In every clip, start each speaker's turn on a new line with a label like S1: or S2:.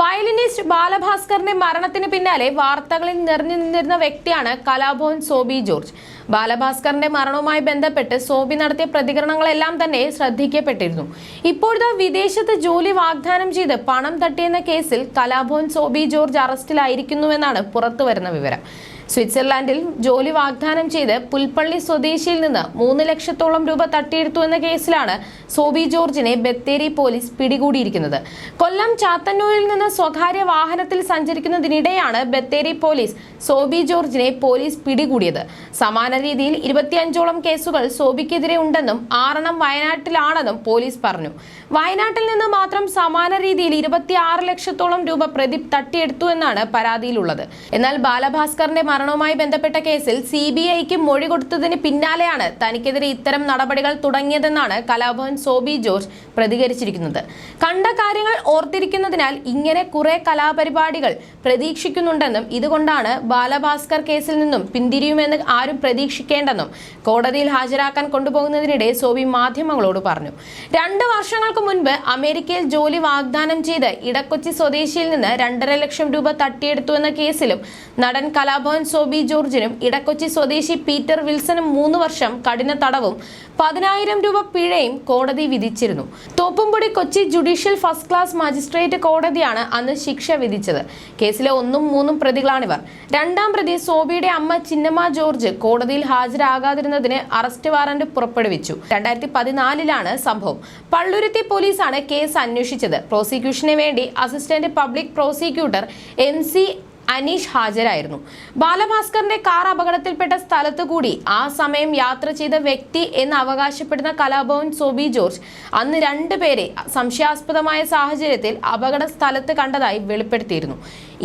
S1: Violinist ബാലഭാസ്കറിന്റെ മരണത്തിന് പിന്നാലെ വാർത്തകളിൽ നിറഞ്ഞു നിന്നിരുന്ന വ്യക്തിയാണ് കലാഭവൻ സോബി ജോർജ്. ബാലഭാസ്കറിന്റെ മരണവുമായി ബന്ധപ്പെട്ട് സോബി നടത്തിയ പ്രതികരണങ്ങളെല്ലാം തന്നെ ശ്രദ്ധിക്കപ്പെട്ടിരുന്നു. ഇപ്പോഴത്തെ വിദേശത്ത് ജോലി വാഗ്ദാനം ചെയ്ത് പണം തട്ടിയെന്ന കേസിൽ കലാഭവൻ സോബി ജോർജ് അറസ്റ്റിലായിരിക്കുന്നുവെന്നാണ് പുറത്തുവരുന്ന വിവരം. സ്വിറ്റ്സർലാൻഡിൽ ജോലി വാഗ്ദാനം ചെയ്ത് പുൽപ്പള്ളി സ്വദേശിയിൽ നിന്ന് മൂന്ന് ലക്ഷത്തോളം രൂപ തട്ടിയെടുത്തു എന്ന കേസിലാണ് സോബി ജോർജിനെ ബത്തേരി പോലീസ് പിടികൂടിയിരിക്കുന്നത്. കൊല്ലം ചാത്തന്നൂരിൽ നിന്ന് സ്വകാര്യ വാഹനത്തിൽ സഞ്ചരിക്കുന്നതിനിടെയാണ് ബത്തേരി പോലീസ് സോബി ജോർജിനെ പോലീസ് പിടികൂടിയത്. സമാന രീതിയിൽ ഇരുപത്തിയഞ്ചോളം കേസുകൾ സോബിക്കെതിരെ ഉണ്ടെന്നും ആറെണ്ണം വയനാട്ടിലാണെന്നും പോലീസ് പറഞ്ഞു. വയനാട്ടിൽ നിന്ന് മാത്രം സമാന രീതിയിൽ ഇരുപത്തിയാറ് ലക്ഷത്തോളം രൂപ പ്രദീപ് തട്ടിയെടുത്തു എന്നാണ് പരാതിയിലുള്ളത്. എന്നാൽ ബാലഭാസ്കറിന്റെ മരണവുമായി ബന്ധപ്പെട്ട കേസിൽ സി ബി ഐക്ക് മൊഴി കൊടുത്തതിന് പിന്നാലെയാണ് തനിക്കെതിരെ ഇത്തരം നടപടികൾ തുടങ്ങിയതെന്നാണ് കലാഭവൻ സോബി ജോർജ് പ്രതികരിച്ചിരിക്കുന്നത്. കണ്ട കാര്യങ്ങൾ ഓർത്തിരിക്കുന്നതിനാൽ ഇങ്ങനെ കുറെ കലാപരിപാടികൾ പ്രതീക്ഷിക്കുന്നുണ്ടെന്നും ഇതുകൊണ്ടാണ് ബാലഭാസ്കർ കേസിൽ നിന്നും പിന്തിരിയുമെന്ന് ആരും പ്രതീക്ഷിക്കേണ്ടെന്നും കോടതിയിൽ ഹാജരാക്കാൻ കൊണ്ടുപോകുന്നതിനിടെ സോബി മാധ്യമങ്ങളോട് പറഞ്ഞു. രണ്ട് വർഷങ്ങൾക്ക് മുൻപ് അമേരിക്കയിൽ ജോലി വാഗ്ദാനം ചെയ്ത് ഇടക്കൊച്ചി സ്വദേശിയിൽ നിന്ന് രണ്ടര ലക്ഷം രൂപ തട്ടിയെടുത്തു എന്ന കേസിലും നടൻ കലാഭവൻ സോബി ജോർജിനും ഇടക്കൊച്ചി സ്വദേശി പീറ്റർ വിൽസനും മൂന്ന് വർഷം കഠിന തടവും പതിനായിരം രൂപ പിഴയും കോടതി വിധിച്ചിരുന്നു. Thoppumpady Kochi judicial first class magistrate കോടതിയാണ് അന്ന് ശിക്ഷ വിധിച്ചത്. കേസിലെ ഒന്നും മൂന്നും പ്രതികളാണിവർ. രണ്ടാം പ്രതി സോബിയുടെ അമ്മ ചിന്നമ്മ ജോർജ് കോടതിയിൽ ഹാജരാകാതിരുന്നതിന് അറസ്റ്റ് വാറന്റ് പുറപ്പെടുവിച്ചു. രണ്ടായിരത്തി പതിനാലിലാണ് സംഭവം. പള്ളുരുത്തി പോലീസാണ് കേസ് അന്വേഷിച്ചത്. പ്രോസിക്യൂഷന് വേണ്ടി assistant public prosecutor M C Anish ഹാജരായിരുന്നു. ബാലഭാസ്കറിന്റെ കാർ അപകടത്തിൽപ്പെട്ട സ്ഥലത്തു കൂടി ആ സമയം യാത്ര ചെയ്ത വ്യക്തി എന്ന് അവകാശപ്പെടുന്ന കലാഭവൻ സോബി ജോർജ് അന്ന് രണ്ടുപേരെ സംശയാസ്പദമായ സാഹചര്യത്തിൽ അപകട സ്ഥലത്ത് കണ്ടതായി വെളിപ്പെടുത്തിയിരുന്നു.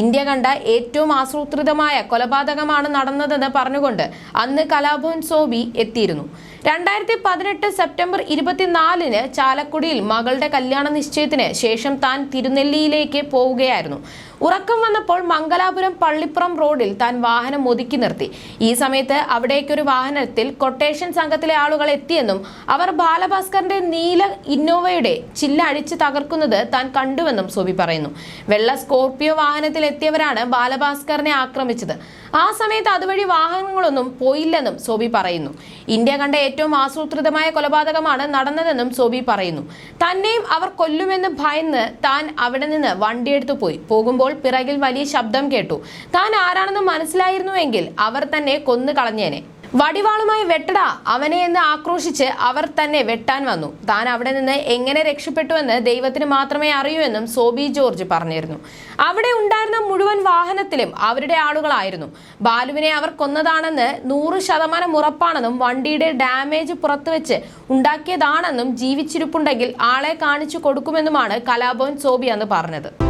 S1: ഇന്ത്യ കണ്ട ഏറ്റവും ആസൂത്രിതമായ കൊലപാതകമാണ് നടന്നതെന്ന് പറഞ്ഞുകൊണ്ട് അന്ന് കലാഭവൻ സോബി എത്തിയിരുന്നു. രണ്ടായിരത്തി പതിനെട്ട് സെപ്റ്റംബർ ഇരുപത്തിനാലിന് ചാലക്കുടിയിൽ മകളുടെ കല്യാണ നിശ്ചയത്തിന് ശേഷം താൻ തിരുനെല്ലിയിലേക്ക് പോവുകയായിരുന്നു. ഉറക്കം വന്നപ്പോൾ മംഗലാപുരം പള്ളിപ്പുറം റോഡിൽ താൻ വാഹനം ഒതുക്കി നിർത്തി. ഈ സമയത്ത് അവിടേക്കൊരു വാഹനത്തിൽ കൊട്ടേഷൻ സംഘത്തിലെ ആളുകൾ എത്തിയെന്നും അവർ ബാലഭാസ്കറിന്റെ നീല ഇന്നോവയുടെ ചില്ല അഴിച്ച് തകർക്കുന്നത് താൻ കണ്ടുവെന്നും സോബി പറയുന്നു. വെള്ള സ്കോർപിയോ വാഹനത്തിൽ എത്തിയവരാണ് ബാലഭാസ്കറിനെ ആക്രമിച്ചത്. ആ സമയത്ത് അതുവഴി വാഹനങ്ങളൊന്നും പോയില്ലെന്നും സോബി പറയുന്നു. ഇന്ത്യ കണ്ട ഏറ്റവും ആസൂത്രിതമായ കൊലപാതകമാണ് നടന്നതെന്നും സോബി പറയുന്നു. തന്നെയും അവർ കൊല്ലുമെന്ന് ഭയന്ന് താൻ അവിടെ നിന്ന് വണ്ടിയെടുത്തു പോയി. പോകുമ്പോൾ പിറകിൽ വലിയ ശബ്ദം കേട്ടു. താൻ ആരാണെന്ന് മനസ്സിലായിരുന്നുവെങ്കിൽ അവർ തന്നെ കൊന്നു കളഞ്ഞേനെ. വടിവാളുമായി വെട്ടടാ അവനെ എന്ന് ആക്രോശിച്ച് അവർ തന്നെ വെട്ടാൻ വന്നു. താൻ അവിടെ നിന്ന് എങ്ങനെ രക്ഷപ്പെട്ടുവെന്ന് ദൈവത്തിന് മാത്രമേ അറിയൂ എന്നും സോബി ജോർജ് പറഞ്ഞിരുന്നു. അവിടെ ഉണ്ടായിരുന്ന മുഴുവൻ വാഹനത്തിലും അവരുടെ ആളുകളായിരുന്നു. ബാലുവിനെ അവർ കൊന്നതാണെന്ന് നൂറ് ശതമാനം ഉറപ്പാണെന്നും വണ്ടിയുടെ ഡാമേജ് പുറത്തുവെച്ച് ഉണ്ടാക്കിയതാണെന്നും ജീവിച്ചിരിപ്പുണ്ടെങ്കിൽ ആളെ കാണിച്ചു കൊടുക്കുമെന്നുമാണ് കലാഭവൻ സോബി അന്ന് പറഞ്ഞത്.